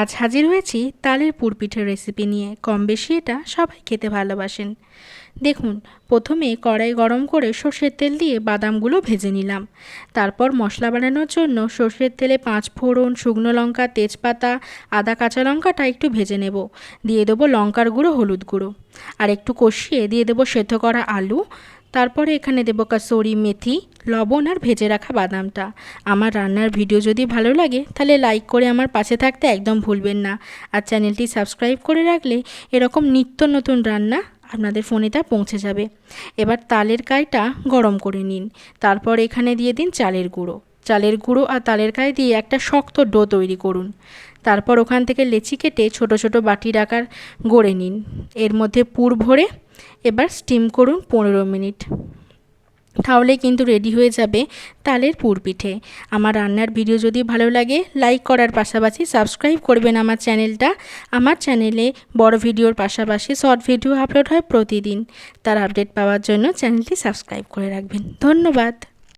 আজ হাজির হয়েছি তালের পুরপিঠের রেসিপি নিয়ে। কম বেশি এটা সবাই খেতে ভালোবাসেন। দেখুন, প্রথমে কড়াই গরম করে সর্ষের তেল দিয়ে বাদামগুলো ভেজে নিলাম। তারপর মশলা বানানোর জন্য সর্ষের তেলে পাঁচ ফোড়ন, শুকনো লঙ্কা, তেজপাতা, আদা, কাঁচা লঙ্কাটা একটু ভেজে নেব। দিয়ে দেবো লঙ্কার গুঁড়ো, হলুদ গুঁড়ো। আর একটু কষিয়ে দিয়ে দেবো সেদ্ধ করা আলু। তারপরে এখানে দেবো কাসুরি, মেথি, লবণ আর ভেজে রাখা বাদামটা। আমার রান্নার ভিডিও যদি ভালো লাগে, তাহলে লাইক করে আমার পাশে থাকতে একদম ভুলবেন না। আর চ্যানেলটি সাবস্ক্রাইব করে রাখলে এরকম নিত্য নতুন রান্না আপনাদের ফোনে তা পৌঁছে যাবে। এবার তালের কাইটা গরম করে নিন। তারপর এখানে দিয়ে দিন চালের গুঁড়ো। চালের গুঁড়ো আর তালের কাই দিয়ে একটা শক্ত ডো তৈরি করুন। তারপর ওখান থেকে লেচি কেটে ছোট ছোট বাটির আকার গড়ে নিন। এর মধ্যে পুর ভরে এবার স্টিম করুন পনেরো মিনিট। তাহলে কিন্তু রেডি হয়ে যাবে তালের পুরপিঠে আমার রান্নার ভিডিও যদি ভালো লাগে লাইক করার পাশাপাশি সাবস্ক্রাইব করবেন আমার চ্যানেলটা আমার চ্যানেলে বড় ভিডিওর পাশাপাশি শর্ট ভিডিও আপলোড হয় প্রতিদিন। তার আপডেট পাওয়ার জন্য চ্যানেলটি সাবস্ক্রাইব করে রাখবেন। ধন্যবাদ।